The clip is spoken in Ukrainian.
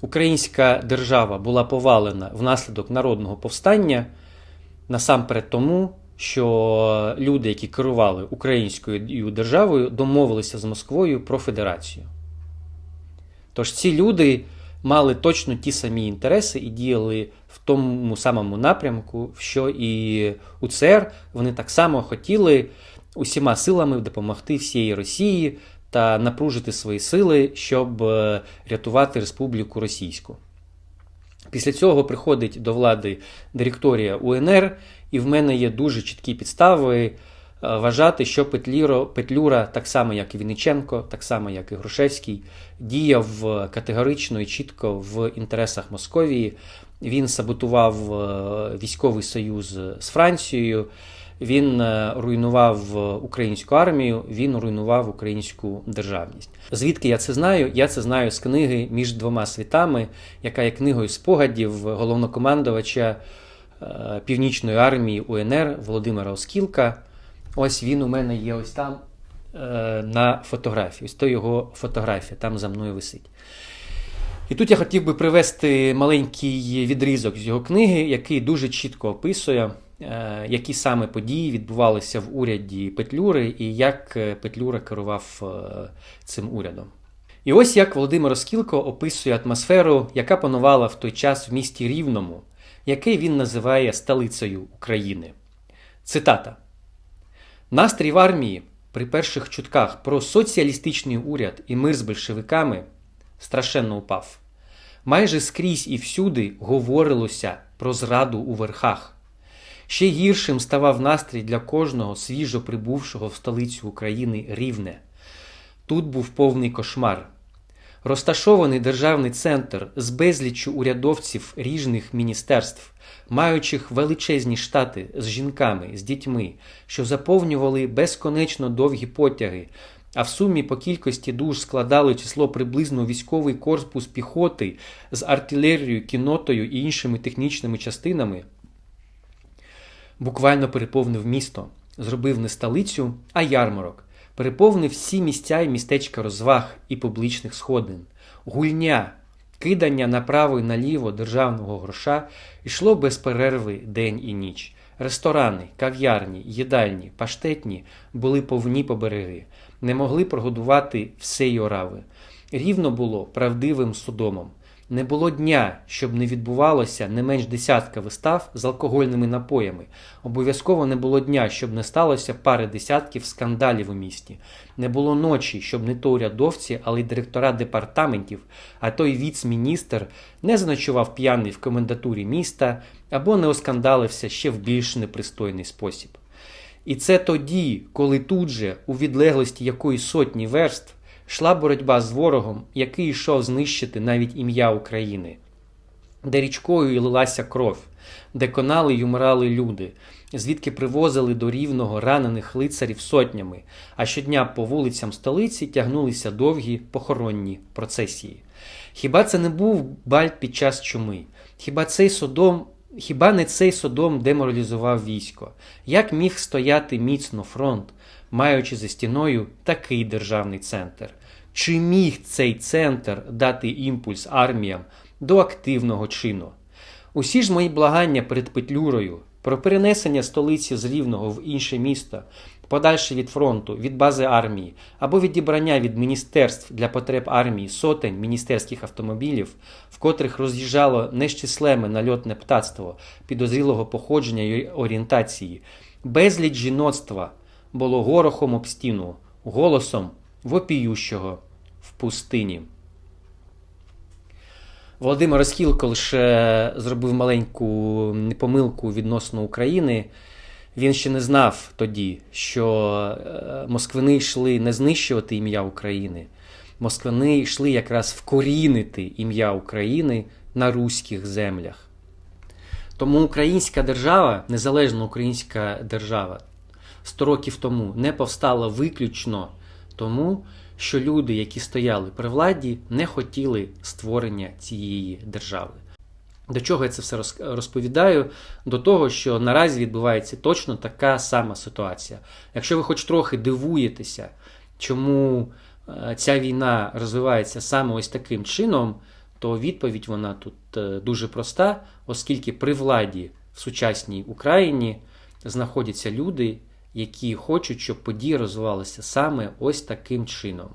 українська держава була повалена внаслідок народного повстання, насамперед тому, що люди, які керували українською державою, домовилися з Москвою про федерацію. Тож ці люди мали точно ті самі інтереси і діяли в тому самому напрямку, що і УЦР. Вони так само хотіли усіма силами допомогти всієї Росії та напружити свої сили, щоб е, рятувати Республіку Російську. Після цього приходить до влади директорія УНР, і в мене є дуже чіткі підстави е, вважати, що Петлюра, Петлюра, так само як і Вінниченко, так само як і Грушевський, діяв категорично і чітко в інтересах Московії. Він саботував е, військовий союз з Францією. Він е, руйнував українську армію, він руйнував українську державність. Звідки я це знаю? Я це знаю з книги між двома світами, яка є книгою спогадів головнокомандувача е, Північної армії УНР Володимира Оскілка. Ось він у мене є ось там е, на фотографії. Ось то його фотографія, там за мною висить. І тут я хотів би привести маленький відрізок з його книги, який дуже чітко описує. Е, які саме події відбувалися в уряді Петлюри і як е, Петлюра керував е, цим урядом. І ось як Володимир Оскілко описує атмосферу, яка панувала в той час в місті Рівному, який він називає столицею України. Цитата: Настрій в армії при перших чутках про соціалістичний уряд і мир з большевиками страшенно упав. Майже скрізь і всюди говорилося про зраду у верхах. Ще гіршим ставав настрій для кожного свіжо прибувшого в столицю України рівне. Тут був повний кошмар. Розташований державний центр з безліччю урядовців ріжних міністерств, маючих величезні штати з жінками, з дітьми, що заповнювали безконечно довгі потяги, а в сумі по кількості душ складали число приблизно військовий корпус піхоти з артилерією, кінотою і іншими технічними частинами буквально переповнив місто, зробив не столицю, а ярмарок, переповнив всі місця і містечка розваг і публічних сходин, гульня, кидання направо і наліво державного гроша йшло без перерви день і ніч. Ресторани, кав'ярні, їдальні, паштетні були повні по береги, не могли прогодувати всеїорави. Рівно було правдивим судомом. Не було дня, щоб не відбувалося не менш десятка вистав з алкогольними напоями. Обов'язково не було дня, щоб не сталося пари десятків скандалів у місті. Не було ночі, щоб не то урядовці, але й директора департаментів, а той віц-міністр не заночував п'яний в комендатурі міста або не оскандалився ще в більш непристойний спосіб. І це тоді, коли тут же, у відлеглості якоїсь сотні верств, йшла боротьба з ворогом, який йшов знищити навіть ім'я України, де річкою лилася кров, де конали й умирали люди, звідки привозили до рівного ранених лицарів сотнями, а щодня по вулицям столиці тягнулися довгі похоронні процесії. Хіба це не був бальт під час чуми? Хіба цей содом Хіба не цей содом деморалізував військо? Як міг стояти міцно фронт, маючи за стіною такий державний центр? Чи міг цей центр дати імпульс арміям до активного чину? Усі ж мої благання перед Петлюрою про перенесення столиці з Рівного в інше місто, подальше від фронту, від бази армії або відібрання від міністерств для потреб армії сотень міністерських автомобілів, в котрих роз'їжджало нещислеме нальотне птацтво підозрілого походження й орієнтації, безліч жіноцтва було горохом об стіну, голосом вопіющого в пустині. Володимир Оскілко лише зробив маленьку непомилку відносно України. Він ще не знав тоді, що е, москвини йшли не знищувати ім'я України. Москвини йшли якраз вкорінити ім'я України на руських землях. Тому українська держава, незалежна українська держава, 100 років тому не повстала виключно тому, що люди, які стояли при владі, не хотіли створення цієї держави. До чого я це все розповідаю? До того, що наразі відбувається точно така сама ситуація. Якщо ви хоч трохи дивуєтеся, чому е, ця війна розвивається саме ось таким чином, то відповідь вона тут е, дуже проста, оскільки при владі в сучасній Україні знаходяться люди, які хочуть, щоб події розвивалися саме ось таким чином.